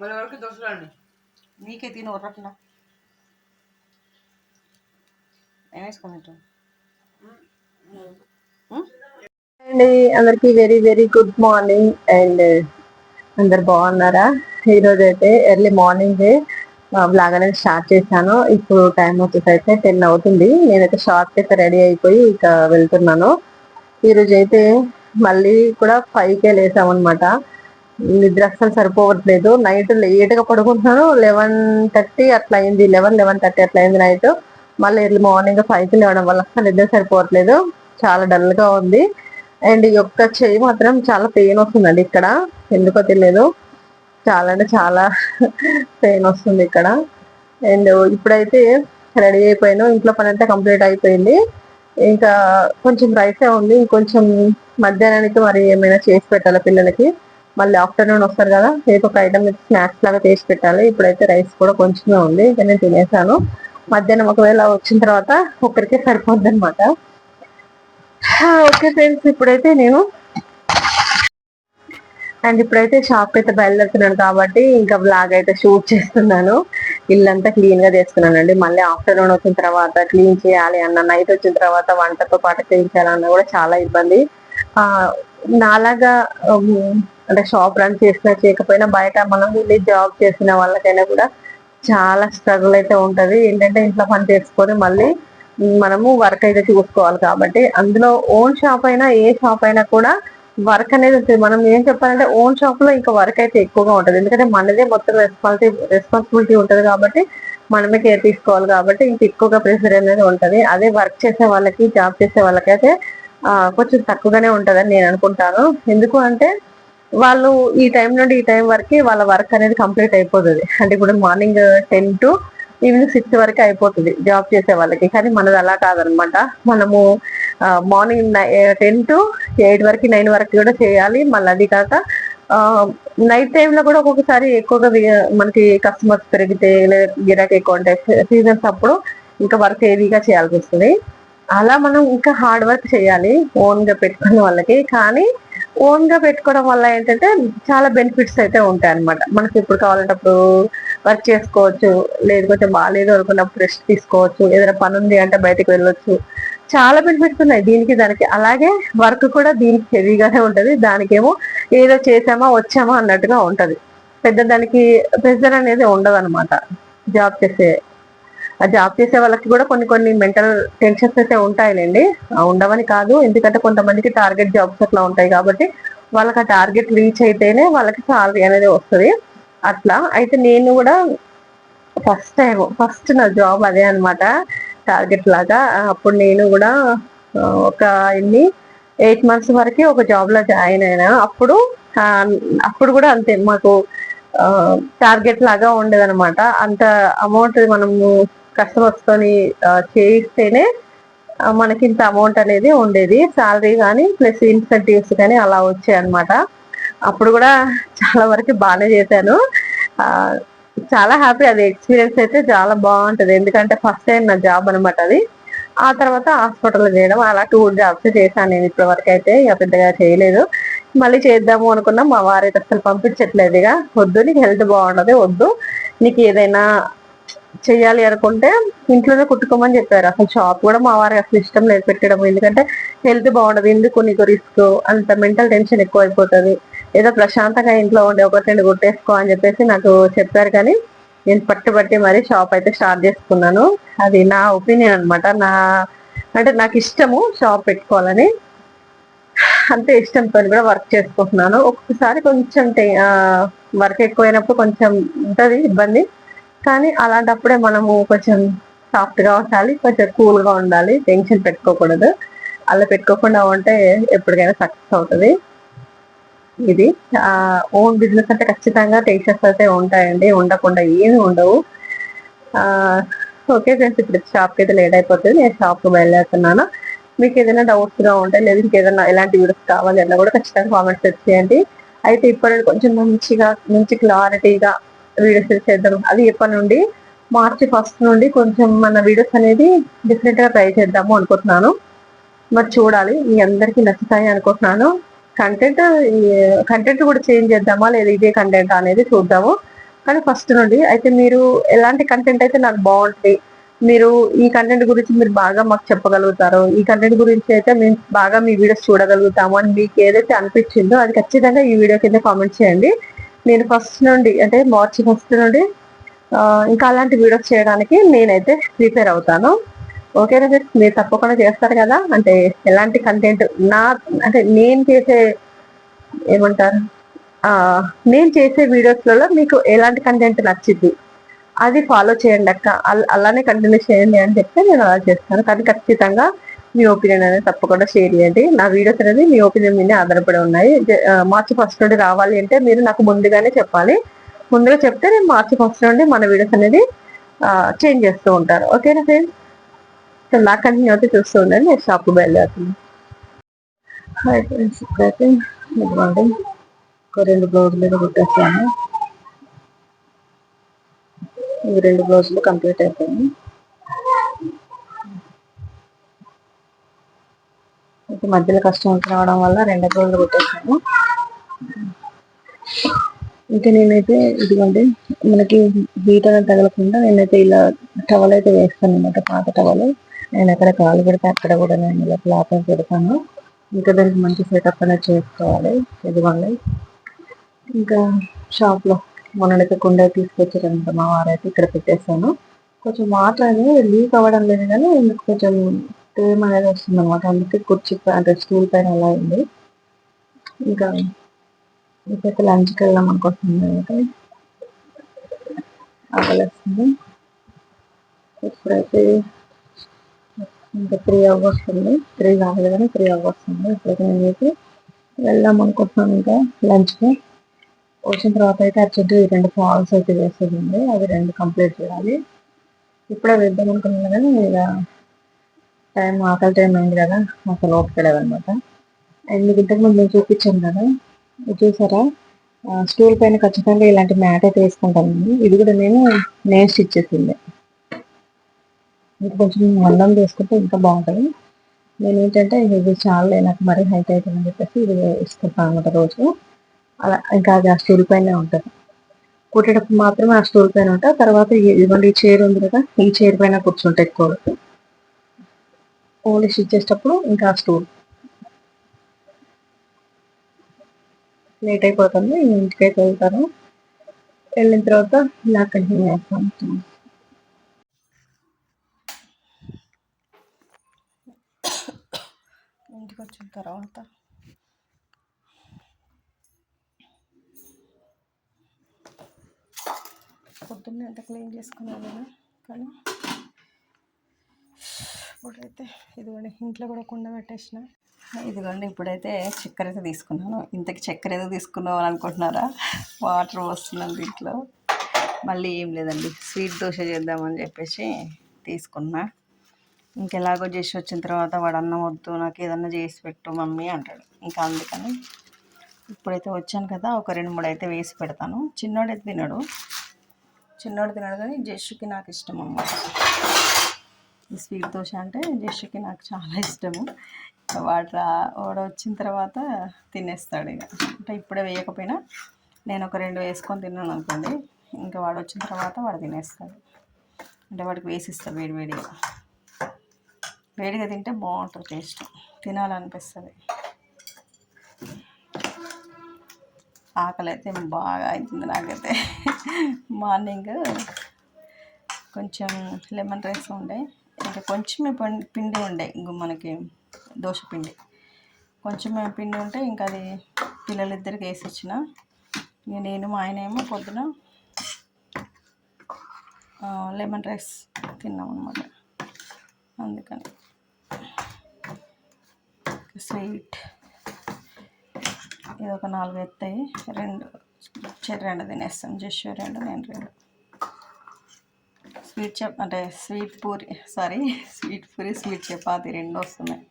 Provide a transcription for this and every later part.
మరి ఎవరికి దోశలండి నీకే తిను ఏం అండి అందరికి very very good morning and అందరు బాగున్నారా? ఈరోజు అయితే ఎర్లీ మార్నింగ్ బ్లాగ్ అనేది స్టార్ట్ చేశాను. ఇప్పుడు టైం వచ్చేసి అయితే టెన్ అవుతుంది. నేనైతే షార్ట్ అయితే రెడీ అయిపోయి ఇక వెళ్తున్నాను. ఈరోజు అయితే మళ్ళీ కూడా ఫైవ్ కే లేసామన్నమాట. నిద్ర అస్సలు సరిపోవట్లేదు. నైట్ లేట్గా పడుకుంటున్నాను. లెవెన్ థర్టీ అట్లా అయింది. లెవెన్ లెవెన్ థర్టీ అట్లా అయింది నైట్ మళ్ళీ ఎర్లీ మార్నింగ్ ఫైవ్కి లేవడం వల్ల అసలు నిద్ర సరిపోవట్లేదు. చాలా డల్గా ఉంది. అండ్ ఈ యొక్క చెయ్యి మాత్రం చాలా పెయిన్ వస్తుందండి ఇక్కడ. ఎందుకో తెలియదు. చాలా అంటే చాలా పెయిన్ వస్తుంది ఇక్కడ. అండ్ ఇప్పుడైతే రెడీ అయిపోయాను. ఇంట్లో పని అంతా కంప్లీట్ అయిపోయింది. ఇంకా కొంచెం రైసే ఉంది. ఇంకొంచెం మధ్యాహ్నానికి మరి ఏమైనా చేసి పెట్టాలి పిల్లలకి? మళ్ళీ ఆఫ్టర్నూన్ వస్తారు కదా రేపు ఒక ఐటమ్ స్నాక్స్ లాగా చేసి పెట్టాలి. ఇప్పుడైతే రైస్ కూడా కొంచెమే ఉంది ఇక నేను తినేసాను. మధ్యాహ్నం ఒకవేళ వచ్చిన తర్వాత ఒక్కరికే సరిపోద్ది అనమాట ఓకే ఫ్రెండ్స్ ఇప్పుడైతే నేను అండ్ ఇప్పుడైతే షాప్ అయితే బయలుదేరుతున్నాను కాబట్టి ఇంకా బ్లాగ్ అయితే షూట్ చేస్తున్నాను. ఇల్లంతా క్లీన్గా చేసుకున్నానండి. మళ్ళీ ఆఫ్టర్నూన్ వచ్చిన తర్వాత క్లీన్ చేయాలి అన్న నైట్ వచ్చిన తర్వాత వంటతో పాటు క్లీన్ కూడా చాలా ఇబ్బంది. నాలాగా అంటే షాప్ రన్ చేసినా చేయకపోయినా బయట మనం వెళ్ళి జాబ్ చేసిన వాళ్ళకైనా కూడా చాలా స్ట్రగుల్ అయితే ఉంటది. ఏంటంటే ఇంట్లో పని చేసుకొని మళ్ళీ మనము వర్క్ అయితే చూసుకోవాలి కాబట్టి అందులో ఓన్ షాప్ అయినా ఏ షాప్ అయినా కూడా వర్క్ అనేది ఉంటుంది. మనం ఏం చెప్పాలంటే ఓన్ షాప్లో ఇంకా వర్క్ అయితే ఎక్కువగా ఉంటుంది. ఎందుకంటే మనదే మొత్తం రెస్పాన్సిబిలిటీ రెస్పాన్సిబిలిటీ ఉంటుంది కాబట్టి మనమే కేర్ తీసుకోవాలి కాబట్టి ఇంక ఎక్కువగా ప్రెషర్ అనేది ఉంటుంది. అదే వర్క్ చేసే వాళ్ళకి జాబ్ చేసే వాళ్ళకైతే కొంచెం తక్కువగానే ఉంటుందని నేను అనుకుంటాను. ఎందుకు అంటే వాళ్ళు ఈ టైం నుండి ఈ టైం వరకు వాళ్ళ వర్క్ అనేది కంప్లీట్ అయిపోతుంది. అంటే ఇప్పుడు morning ten to evening six వరకు అయిపోతుంది జాబ్ చేసే వాళ్ళకి. కానీ మనది అలా కాదనమాట. మనము మార్నింగ్ టెన్ టు ఎయిట్ వరకు నైన్ వరకు కూడా చేయాలి. మళ్ళీ అది కాక నైట్ టైంలో కూడా ఒక్కొక్కసారి ఎక్కువగా మనకి కస్టమర్స్ పెరిగితే లేదా గిరాకీ ఎక్కువ ఉంటాయి సీజన్స్ అప్పుడు ఇంకా వర్క్ హెవీగా చేయాల్సి వస్తుంది. అలా మనం ఇంకా హార్డ్ వర్క్ చేయాలి ఓన్గా పెట్టుకునే వాళ్ళకి. కానీ ఓన్గా పెట్టుకోవడం వల్ల ఏంటంటే చాలా బెనిఫిట్స్ అయితే ఉంటాయి అనమాట మనకి ఎప్పుడు కావాలంటే అప్పుడు వర్క్ చేసుకోవచ్చు లేదు కొంచెం బాగాలేదు అనుకున్నప్పుడు రెస్ట్ తీసుకోవచ్చు ఏదైనా పని ఉంది అంటే బయటకు వెళ్ళొచ్చు. చాలా బెనిఫిట్స్ ఉన్నాయి దీనికి దానికి. అలాగే వర్క్ కూడా దీనికి హెవీగానే ఉంటుంది. దానికేమో ఏదో చేసామా వచ్చామా అన్నట్టుగా ఉంటది. పెద్ద దానికి ప్రెజర్ అనేది ఉండదు అనమాట జాబ్ చేసే జాబ్ చేసే వాళ్ళకి కూడా కొన్ని కొన్ని మెంటల్ టెన్షన్స్ అయితే ఉంటాయిలేండి. ఉండవని కాదు. ఎందుకంటే కొంతమందికి టార్గెట్ జాబ్స్ అట్లా ఉంటాయి కాబట్టి వాళ్ళకి ఆ టార్గెట్ రీచ్ అయితేనే వాళ్ళకి సాలరీ అనేది వస్తుంది. అట్లా అయితే నేను కూడా ఫస్ట్ టైం ఫస్ట్ నా జాబ్ అదే అనమాట టార్గెట్ లాగా. అప్పుడు నేను కూడా ఒక ఎన్ని ఎయిట్ మంత్స్ వరకు ఒక జాబ్లో జాయిన్ అయినా. అప్పుడు అప్పుడు కూడా అంతే. మాకు టార్గెట్ లాగా ఉండేదన్నమాట. అంత అమౌంట్ మనము కస్టమర్స్ తోని చేయిస్తేనే మనకి ఇంత అమౌంట్ అనేది ఉండేది. సాలరీ కానీ ప్లస్ ఇన్సెంటివ్స్ కానీ అలా వచ్చాయి అనమాట అప్పుడు కూడా చాలా వరకు బాగానే చేశాను. చాలా హ్యాపీ అది ఎక్స్పీరియన్స్ అయితే చాలా బాగుంటుంది. ఎందుకంటే ఫస్ట్ టైం నా జాబ్ అనమాట అది. ఆ తర్వాత హాస్పిటల్ చేయడం అలా టూ జాబ్స్ చేశాను నేను ఇప్పటి వరకు అయితే ఇక పెద్దగా చేయలేదు. మళ్ళీ చేద్దాము అనుకున్నా మా వారైతే అసలు పంపించట్లేదు ఇక. వద్దు నీకు హెల్త్ బాగుండదు వద్దు. నీకు ఏదైనా చెయ్యాలి అనుకుంటే ఇంట్లోనే కుట్టుకోమని చెప్పారు. అసలు షాప్ కూడా మా వారికి అసలు ఇష్టం లేదు పెట్టడం ఎందుకంటే హెల్త్ బాగుండదు. ఎందుకు నీకు రిస్క్ అంత మెంటల్ టెన్షన్ ఎక్కువ అయిపోతుంది ఏదో ప్రశాంతంగా ఇంట్లో ఉండి ఒకటి రెండు కుట్టేసుకో అని చెప్పేసి నాకు చెప్పారు. కానీ నేను పట్టుబట్టి మరీ షాప్ అయితే స్టార్ట్ చేసుకున్నాను. అది నా ఒపీనియన్ అనమాట నా అంటే నాకు ఇష్టము షాప్ పెట్టుకోవాలని. అంతే ఇష్టంతో కూడా వర్క్ చేసుకుంటున్నాను. ఒక్కొక్కసారి కొంచెం వర్క్ ఎక్కువైనప్పుడు కొంచెం ఉంటుంది ఇబ్బంది. కానీ అలాంటప్పుడే మనము కొంచెం సాఫ్ట్గా ఉండాలి కొంచెం కూల్గా ఉండాలి టెన్షన్ పెట్టుకోకూడదు. అలా పెట్టుకోకుండా ఉంటే ఎప్పటికైనా సక్సెస్ అవుతుంది. ఇది ఓన్ బిజినెస్ అంటే ఖచ్చితంగా టెన్షన్స్ అయితే ఉంటాయండి ఉండకుండా ఏమి ఉండవు. ఓకే ఫ్రెండ్స్ ఇప్పుడు షాప్కి అయితే లేట్ అయిపోతుంది నేను షాప్కి బయలుదేరుతున్నాను. మీకు ఏదైనా డౌట్స్గా ఉంటే లేదా ఇంకేదైనా ఎలాంటి వీడియోస్ కావాలి అన్నా కూడా ఖచ్చితంగా కామెంట్స్ చేయండి. అయితే ఇప్పుడు కొంచెం మంచిగా మంచి క్లారిటీగా వీడియోస్ చేద్దాం. అది ఎప్పటి నుండి? మార్చి ఫస్ట్ నుండి కొంచెం మన వీడియోస్ అనేది డిఫరెంట్గా ట్రై చేద్దాము అనుకుంటున్నాను. మరి చూడాలి మీ అందరికీ నచ్చుతాయి అనుకుంటున్నాను. కంటెంట్ కంటెంట్ కూడా చేంజ్ చేద్దామా లేదా ఇదే కంటెంట్ అనేది చూద్దాము. కానీ ఫస్ట్ నుండి అయితే మీరు ఎలాంటి కంటెంట్ అయితే నాకు బాగుంటుంది మీరు ఈ కంటెంట్ గురించి మీరు బాగా మాకు చెప్పగలుగుతారు ఈ కంటెంట్ గురించి అయితే మేము బాగా మీ వీడియోస్ చూడగలుగుతాము అని మీకు ఏదైతే అనిపించిందో అది ఖచ్చితంగా ఈ వీడియో కింద కామెంట్ చేయండి. నేను ఫస్ట్ నుండి అంటే మార్చి ఫస్ట్ నుండి ఇంకా అలాంటి వీడియోస్ చేయడానికి నేనైతే ప్రిపేర్ అవుతాను. ఓకేనా సార్ మీరు తప్పకుండా చేస్తారు కదా? అంటే ఎలాంటి కంటెంట్ నా అంటే నేను చేసే ఏమంటారు? నేను చేసే వీడియోస్లలో మీకు ఎలాంటి కంటెంట్ నచ్చింది అది ఫాలో చేయండి అక్క. అల్- అలానే కంటిన్యూ చేయండి అని చెప్తే నేను అలా చేస్తాను. కానీ ఖచ్చితంగా మీ ఒపీనియన్ అనేది తప్పకుండా షేర్ చేయండి. నా వీడియోస్ అనేది మీ ఒపీనియన్ మీద ఆధారపడి ఉన్నాయి. మార్చి ఫస్ట్ నుండి రావాలి అంటే మీరు నాకు ముందుగానే చెప్పాలి. ముందుగా చెప్తే నేను మార్చి ఫస్ట్ నుండి మన వీడియోస్ అనేది చేంజ్ చేస్తూ ఉంటారు ఓకేనా ఫ్రెండ్స్ సో నా కంటిన్యూ అయితే చూస్తూ ఉండండి. నేను షాప్కి బయలుదేరుతున్నాను. హాయ్ ఫ్రెండ్స్ ఇప్పుడైతే ఇదిగోండి. ఒక రెండు బ్లౌజులు అయితే కుట్టేస్తాను ఇవి రెండు బ్లౌజులు కంప్లీట్ అయిపోయాయి అయితే మధ్యలో కష్టం రావడం వల్ల రెండు బ్లౌజులు కొట్టేసాను ఇంకా నేనైతే ఇదిగోండి మనకి హీట్ అనేది తగలకుండా నేనైతే ఇలా టవల్ అయితే వేస్తాను అనమాట పాత టవల్ నేను ఎక్కడ కాలు పెడితే అక్కడ కూడా నేను ఇలా క్లాత్ పెడతాను. ఇంకా దానికి మంచి సెటప్ అనేది చేసుకోవాలి. ఇదిగోండి. ఇంకా షాప్లో మొన్నడైతే కుండ తీసుకొచ్చారనమాట మా వారైతే ఇక్కడ పెట్టేస్తాను కొంచెం వాటర్ అనేది లీక్ అవ్వడం లేదు కానీ కొంచెం తేమ అనేది వస్తుంది అనమాట అందుకే కుర్చీ అంటే స్టూల్ పైన అలా ఉంది. ఇంకా ఇప్పుడైతే లంచ్కి వెళ్దాం అనుకుంటున్నాను అయితే ఆకలిస్తుంది. ఇప్పుడైతే ఇంకా త్రీ అవర్స్ ఉంది. త్రీ కాలేదు కానీ త్రీ అవర్స్ ఉంది. ఇప్పుడైతే నేనైతే వెళ్దాం అనుకుంటున్నాను ఇంకా లంచ్కి వచ్చిన తర్వాత అయితే అర్జెంట్ ఈ రెండు ఫాల్స్ అయితే వేసేది అవి రెండు కంప్లీట్ చేయాలి. ఇప్పుడే వెళ్దాం అనుకున్నాను కానీ ఇక టైం ఆకలి టైం అయింది కదా అసలు ఓపిక లేదనమాట అండ్ మీకు ఇంతకు ముందు నేను చూపించాను కదా ఇది చూసారా? స్టూల్ పైన ఖచ్చితంగా ఇలాంటి మ్యాట్ అయితే వేసుకుంటానండి. ఇది కూడా నేను నేను స్టిచ్ చేసింది. ఇంకా కొంచెం మందం వేసుకుంటే ఇంకా బాగుంటుంది. నేను ఏంటంటే ఇది చాలా నాకు మరీ హైట్ అవుతుందని చెప్పేసి ఇది వేసుకుంటాను అనమాట రోజు. అలా ఇంకా అది ఆ స్టూల్ పైనే ఉంటుంది. కుట్టేటప్పుడు మాత్రమే ఆ స్టూల్ పైన ఉంటా. తర్వాత ఇవ్వండి ఇదిగోండి ఈ చైర్ ఉంది కదా ఈ చైర్ పైన కూర్చుంటే ఎక్కువ పోలిష్ ఇచ్చేటప్పుడు ఇంకా ఆ స్టూల్ లేట్ అయిపోతుంది ఇంటికి వెళ్తాను. వెళ్ళిన తర్వాత ఇలా కంటిన్యూ చేస్తాను ఇంటికి వచ్చిన తర్వాత. పొద్దున్నే ఎంత క్లీన్ చేసుకున్నాను కానీ ఇప్పుడైతే ఇదిగోండి ఇంట్లో కూడా కుండ పెట్టేసిన. ఇదిగోండి ఇప్పుడైతే చక్కెర అయితే తీసుకున్నాను. ఇంతకి చక్కెర ఏదో తీసుకున్నావు అని అనుకుంటున్నారా? వాటర్ వస్తున్నాను దీంట్లో. మళ్ళీ ఏం లేదండి స్వీట్ దోశ చేద్దామని చెప్పేసి తీసుకున్నా. ఇంకెలాగో చేసి వచ్చిన తర్వాత వాడు అన్నం వద్దు నాకు ఏదన్నా చేసి పెట్టు మమ్మీ అంటాడు. ఇంకా అందుకని ఇప్పుడైతే వచ్చాను కదా ఒక రెండు మూడు అయితే వేసి పెడతాను. చిన్నోడైతే తినడు. చిన్నోడు తినడు కానీ జెష్కి నాకు ఇష్టం అన్నమాట. ఈ స్వీట్ దోశ అంటే జస్ట్కి నాకు చాలా ఇష్టము. వాడు రా వాడు వచ్చిన తర్వాత తినేస్తాడు ఇక. అంటే ఇప్పుడే వేయకపోయినా నేను ఒక రెండు వేసుకొని తిన్నాను అనుకోండి ఇంకా వాడు వచ్చిన తర్వాత వాడు తినేస్తాడు. అంటే వాడికి వేసిస్తాడు వేడి వేడిగా. వేడిగా తింటే బాగుంటుంది టేస్ట్. తినాలనిపిస్తుంది. ఆకలి అయితే బాగా అవుతుంది నాకైతే. మార్నింగ్ కొంచెం లెమన్ రైస్ ఉండే ఇంకా కొంచెమే పం- పిండి ఉండే. ఇంక మనకి దోశ పిండి. కొంచెమే పిండి ఉంటే ఇంకా అది పిల్లలిద్దరికి వేసి ఇచ్చిన ఇక నేను మా ఆయన ఏమో పొద్దున లెమన్ రైస్ తిన్నాం అనమాట అందుకని. స్వీట్. ఇది ఒక నాలుగు ఎత్తాయి. రెండు చెర్రి రెండు తినేస్తాం. జస్ట్ రెండు నేను రెండు. స్వీట్ చప్ అంటే sweet puri sorry sweet puri sweet chapati రెండు వస్తున్నాయి.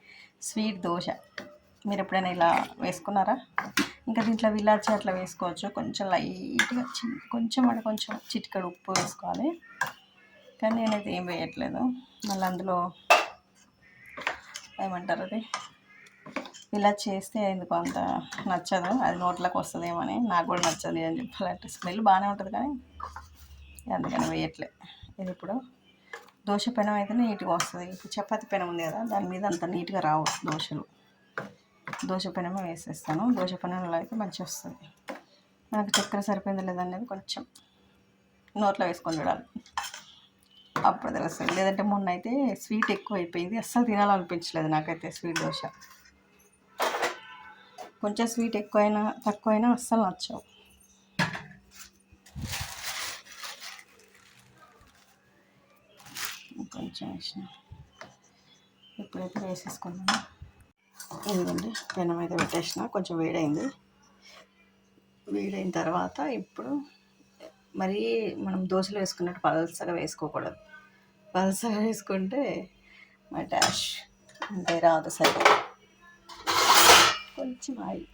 స్వీట్ దోశ. మీరు ఎప్పుడైనా ఇలా వేసుకున్నారా? ఇంకా దీంట్లో విలాచి అట్లా వేసుకోవచ్చు. కొంచెం లైట్గా చి కొంచెం అంటే కొంచెం చిటికడు ఉప్పు వేసుకోవాలి. కానీ నేనైతే ఏం వేయట్లేదు. మళ్ళీ అందులో ఏమంటారు అది? ఇలా చేస్తే ఎందుకు అంత నచ్చదు. అది నోట్లోకి వస్తుందేమని నాకు కూడా నచ్చదు అని చెప్పాలంటే స్మెల్ బాగానే ఉంటుంది కానీ అందుకని వేయట్లేదు ఇది ఇప్పుడు. దోశ పెనం అయితే నీట్గా వస్తుంది. ఇప్పుడు పెనం ఉంది కదా దాని మీద అంత నీట్గా రావు దోశలు. దోశ పెనమే వేసేస్తాను. దోశ పెనంలో అయితే మంచిగా వస్తుంది. మనకు చక్కెర సరిపోయింది లేదనేది కొంచెం నోట్లో వేసుకొని చూడాలి. అప్పుడు తెలుస్తుంది. లేదంటే మొన్న అయితే స్వీట్ ఎక్కువ అయిపోయింది. అస్సలు తినాలనిపించలేదు నాకైతే స్వీట్ దోశ. కొంచెం స్వీట్ ఎక్కువైనా తక్కువైనా అస్సలు నచ్చవు. కొంచెం వేసిన ఇప్పుడైతే వేసేసుకున్నాను ఇదిగోండి పెనం అయితే పెట్టేసిన. కొంచెం వేడైంది. వేడైన తర్వాత ఇప్పుడు మరీ మనం దోశలు వేసుకున్నట్టు పలసగా వేసుకోకూడదు. పలసగా వేసుకుంటే మా డాష్ అంటే రాదు సరే కొంచెం ఆయిల్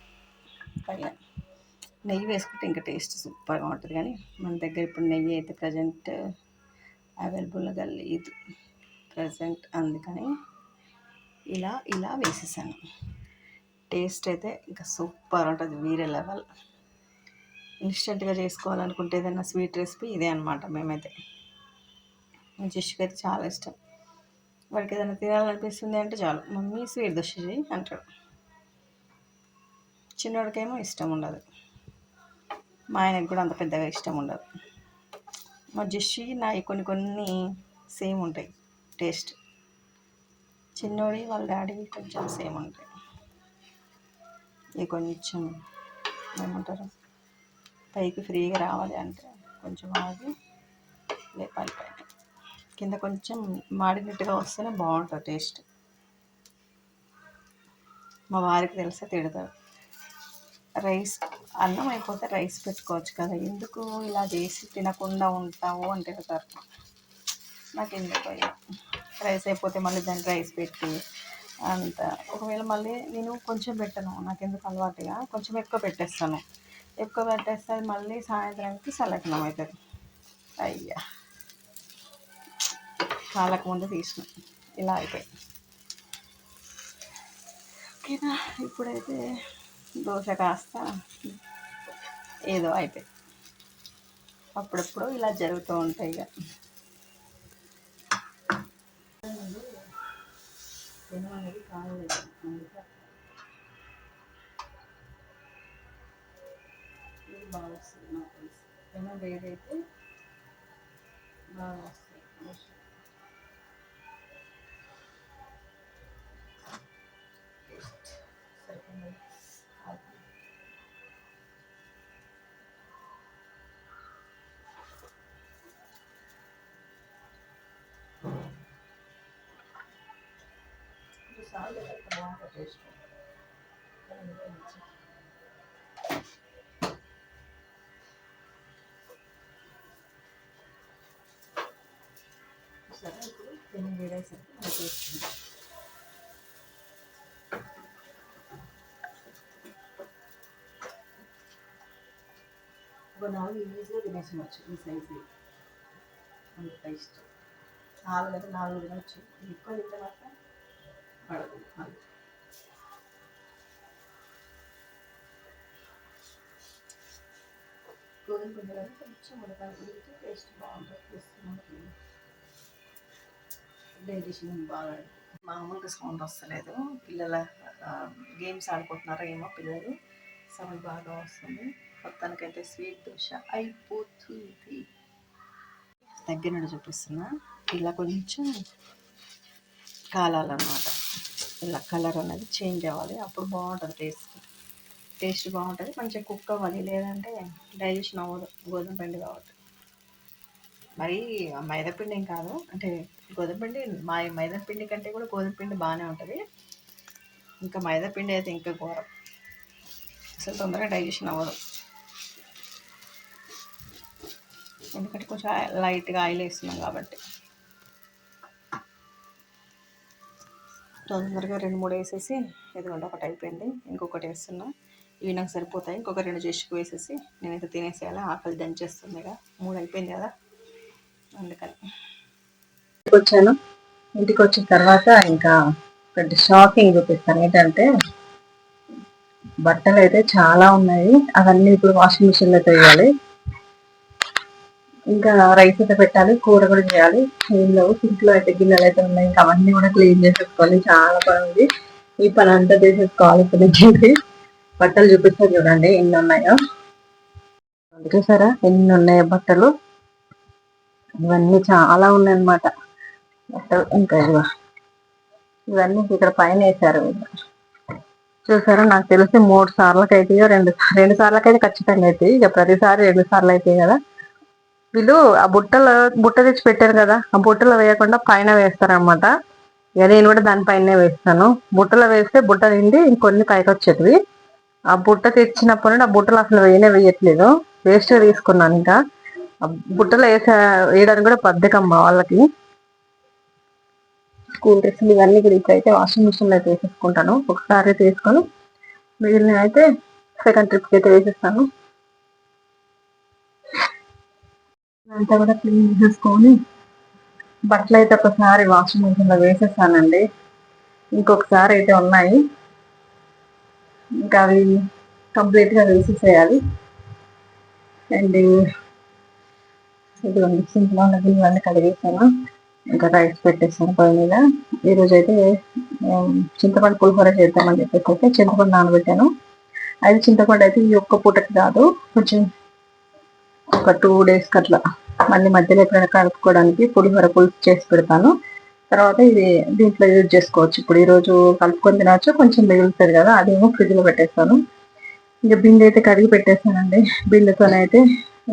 పైన. నెయ్యి వేసుకుంటే ఇంకా టేస్ట్ సూపర్గా ఉంటుంది కానీ మన దగ్గర ఇప్పుడు నెయ్యి అయితే ప్రజెంట్ అవైలబుల్గా లేదు. ప్రజెంట్ అందుకని ఇలా ఇలా వేసేసాను. టేస్ట్ అయితే ఇంకా సూపర్ ఉంటుంది వేరే లెవెల్. ఇన్స్టెంట్గా చేసుకోవాలనుకుంటే ఏదైనా స్వీట్ రెసిపీ ఇదే అనమాట మేమైతే. మా అయితే చాలా ఇష్టం. వాడికి ఏదైనా తినాలనిపిస్తుంది అంటే చాలు మమ్మీ స్వీట్ దోశ చేయి అంటాడు. చిన్నోడికేమో ఇష్టం ఉండదు. మా ఆయనకు కూడా అంత పెద్దగా ఇష్టం ఉండదు. మా జస్సి నాయి కొన్ని కొన్ని సేమ్ ఉంటాయి. టేస్ట్. చిన్నోడి వాళ్ళ డాడీ కొంచెం సేమ్ ఉంటాయి ఇవి కొంచెం ఏమంటారు? పైకి ఫ్రీగా రావాలి అంటే కొంచెం ఆగి లేపాలి పైన. కింద కొంచెం మాడినట్టుగా వస్తేనే బాగుంటుంది టేస్ట్. మా వారికి తెలిస్తే తిడతారు. రైస్ అన్నం అయిపోతే రైస్ పెట్టుకోవచ్చు కదా. ఎందుకు ఇలా చేసి తినకుండా ఉంటావు? అని తిడతారు నాకు ఎందుకు రైస్ అయిపోతే మళ్ళీ దాన్ని రైస్ పెట్టి అంత. ఒకవేళ మళ్ళీ నేను కొంచెం పెట్టను నాకు ఎందుకు అలవాటుగా కొంచెం ఎక్కువ పెట్టేస్తాను. ఎక్కువ పెట్టేస్తే మళ్ళీ సాయంత్రానికి సలకనం అవుతుంది అయ్యా. వాళ్ళకు ముందు తీసిన. ఇలా అయిపోయి. ఓకేనా? ఇప్పుడైతే దోశ కాస్త ఏదో అయిపోయి. అప్పుడప్పుడు ఇలా జరుగుతూ ఉంటాయి ఇక. పెనం అనేది కాలేదు. అందుకే ఇది బాగా వస్తుంది నాకు తెలిసి. పెనం వేడైతే బాగా వస్తుంది. సరే ఇప్పుడు పెనం వేడేసరికి మనకి వేస్తుంది ఒక నాలుగు ఈజీగా తినేసవచ్చు ఈ సైజు అంత టేస్ట్ నాలుగు అయితే నాలుగు తినవచ్చు ఎక్కువ తింటే మాత్రం పడదు. గోధుమ పిండి కొంచెం ఉడకాలి. ఉడికితే టేస్ట్ బాగుంటుంది. డైజెషన్ బాగా మామూలుగా సౌండ్ వస్తలేదు. పిల్లల గేమ్స్ ఆడుకుంటున్నారా ఏమో పిల్లలు. సౌండ్ బాగా వస్తుంది. మొత్తానికైతే స్వీట్ దోశ అయిపోతుంది. దగ్గర నుండి చూపిస్తున్నా. ఇలా కొంచెం కాలాలన్నమాట. ఇలా కలర్ అనేది చేంజ్ అవ్వాలి. అప్పుడు బాగుంటుంది టేస్ట్. టేస్ట్ బాగుంటుంది. మంచిగా కుక్ అవ్వాలి. లేదంటే డైజెషన్ అవ్వదు. గోధుమ పిండి కాబట్టి. మరి మైదా పిండి ఏం కాదు. అంటే గోధుమ పిండి మా మైదా పిండి కంటే కూడా గోధుమ పిండి బాగానే ఉంటుంది. ఇంకా మైదా పిండి అయితే ఇంకా ఘోరం. అసలు తొందరగా డైజెషన్ అవ్వదు. ఎందుకంటే కొంచెం లైట్గా ఆయిల్ వేస్తున్నాం కాబట్టి. తొందరగా రెండు మూడు వేసేసి ఇదిగోండి ఒకటి అయిపోయింది. ఇంకొకటి వేస్తున్నా. ఇవి నాకు సరిపోతాయి. ఇంకొక రెండు చేసికి వేసేసి నేనైతే తినేసేయాలి. ఆకలి దంచేస్తుంది కదా. మూడు అయిపోయింది కదా. అందుకని. ఇంటికి వచ్చాను ఇంటికి వచ్చిన తర్వాత ఇంకా పెద్ద షాకింగ్ చూపిస్తాను. ఏంటంటే బట్టలు అయితే చాలా ఉన్నాయి. అవన్నీ ఇప్పుడు వాషింగ్ మిషన్లో వేయాలి ఇంకా రైస్ అయితే పెట్టాలి. కూర కూడా చేయాలి. ఇంట్లో సింక్ అయితే గిన్నెలు అయితే ఉన్నాయి. ఇంకా అవన్నీ కూడా క్లీన్ చేసేసుకోవాలి. చాలా పని ఉంది. ఈ పని అంతా చేసేసుకోవాలి ఇప్పుడు నుంచి. బట్టలు చూపిస్తారు చూడండి. ఎన్ని ఉన్నాయో. అందుకే సరే ఎన్ని ఉన్నాయో బట్టలు? ఇవన్నీ చాలా ఉన్నాయన్నమాట ఇంకా ఇదిగో ఇవన్నీ ఇక్కడ పైన వేసారు చూసారా నాకు తెలిసి మూడు సార్లకి అయితే రెండు రెండు సార్లకి అయితే ఖచ్చితంగా అయితే ఇక ప్రతిసారి రెండు సార్లు అయితే కదా. వీళ్ళు ఆ బుట్టలో బుట్ట తెచ్చి పెట్టారు కదా. ఆ బుట్టలో వేయకుండా పైన వేస్తారనమాట ఇక నేను కూడా దానిపైనే వేస్తాను. బుట్టలో వేస్తే బుట్ట నిండి ఇంకొన్ని పైకి వచ్చేటివి ఆ బుట్ట తెచ్చినప్పుడు ఆ బుట్టలు అసలు వేయనే వేయట్లేదు. వేస్ట్ తీసుకున్నాను ఇంకా. ఆ బుట్టలో వేసే వేయడానికి కూడా బద్దకం వాళ్ళకి. స్కూల్ డ్రెస్సులు ఇవన్నీ కూడా ఇప్పుడైతే వాషింగ్ మిషన్లో అయితే వేసేసుకుంటాను. ఒకసారి అయితే వేసుకొని మిగిలిన అయితే సెకండ్ ట్రిప్కి అయితే వేసేస్తాను. అంతా కూడా క్లీన్ చేసేసుకొని బట్టలు అయితే ఒకసారి వాషింగ్ మిషన్లో వేసేస్తానండి. వేసేసానండి ఇంకొకసారి అయితే ఉన్నాయి. ఇంకా అవి కంప్లీట్గా వేసేసేయాలి. అండ్ ఇదిగోండి సింపుల్ ఉన్నది ఇవన్నీ కడిగేసాను ఇంకా రైస్ పెట్టేసాను పొయ్యి మీద. ఈరోజు అయితే చింతపండు పులిహోర చేద్దామని చెప్పేసి అయితే చింతపండు నానబెట్టాను. అది చింతపండు అయితే ఈ ఒక్క పూటకి కాదు కొంచెం ఒక టూ డేస్ అట్లా మళ్ళీ మధ్యలో ఎప్పుడైనా కలుపుకోవడానికి పులిహోర పులుసు చేసి పెడతాను. తర్వాత ఇది దీంట్లో యూజ్ చేసుకోవచ్చు. ఇప్పుడు ఈ రోజు కలుపుకొని తినవచ్చు కొంచెం మిగులుతుంది కదా అదేమో ఫ్రిడ్జ్లో పెట్టేస్తాను. ఇంకా బిందె అయితే కడిగి పెట్టేస్తానండి. బిందెతోనైతే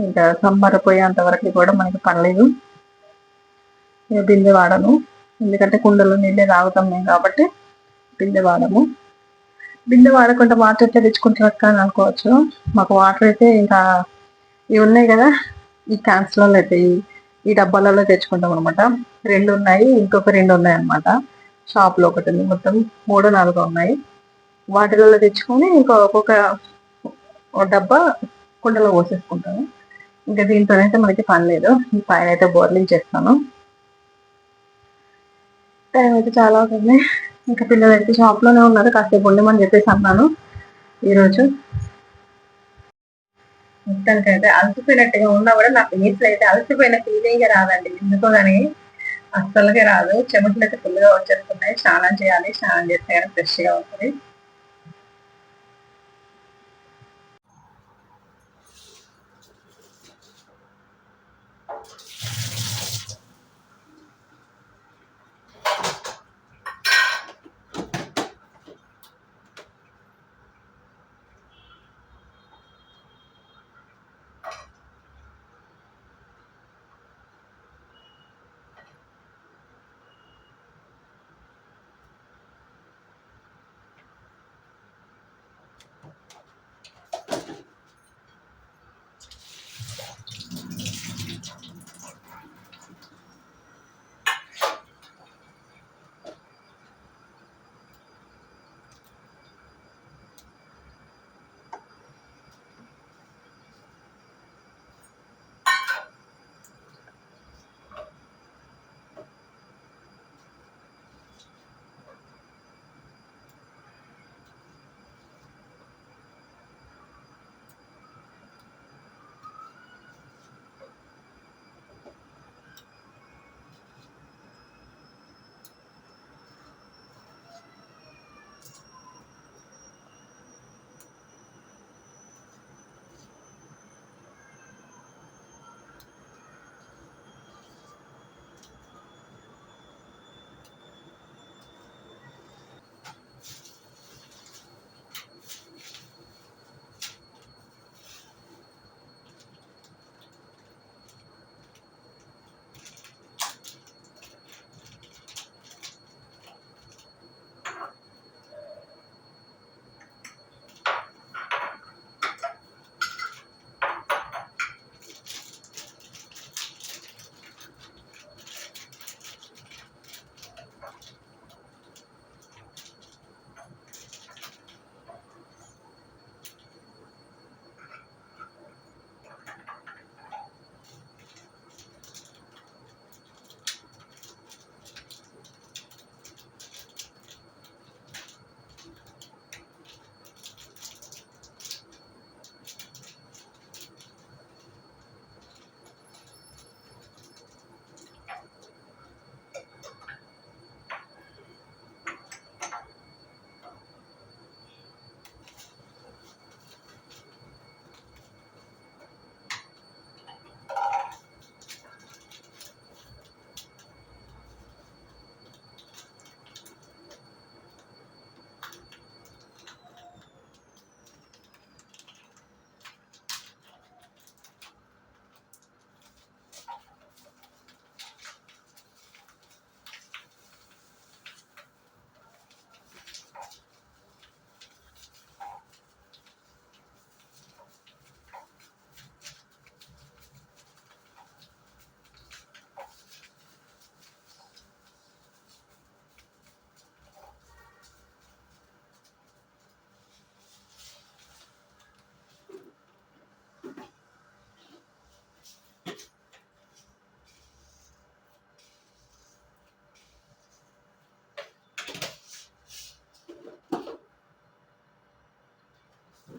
ఇంకా సమ్మర్ పోయేంత వరకు కూడా మనకి పర్లేదు బిందె వాడను. ఎందుకంటే కుండలో నీళ్ళే తాగుతాం మేము కాబట్టి బిందె వాడము. బిందె వాడకుండా వాటర్ ఎట్లా తెచ్చుకుంటారు అక్క అని అనుకోవచ్చు. మాకు వాటర్ అయితే ఇంకా ఇవి ఉన్నాయి కదా ఈ క్యాన్స్లలో అయితే ఈ- డబ్బాలలో తెచ్చుకుంటాం అనమాట రెండు ఉన్నాయి ఇంకొక రెండు ఉన్నాయి అనమాట షాప్లో ఒకటి ఉంది మొత్తం మూడు నాలుగు ఉన్నాయి. వాటిలలో తెచ్చుకొని ఇంకా ఒక్కొక్క డబ్బా కుండలో పోసేసుకుంటాను. ఇంకా దీంతోనైతే మనకి పని లేదు. ఈ పైన అయితే బోర్లింగ్ చేస్తాను. టైం అయితే చాలా అవుతుంది ఇంకా పిల్లలు అయితే షాప్లోనే ఉన్నారు. కాసేపు ఉండమని చెప్పేసి అన్నాను. ఈరోజు మొత్తానికి అయితే అలసిపోయినట్టుగా ఉన్నా కూడా నాకు నీటిలో అయితే అలసిపోయిన ఫీలింగ్ రాదండి. ఎందుకో కానీ అస్సలుగా రాదు. చెమటలు అయితే ఫుల్గా వచ్చేస్తున్నాయి. స్నానం చేయాలి. స్నానం చేస్తే కానీ ఫ్రెష్గా ఉంటుంది.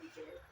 Thank you.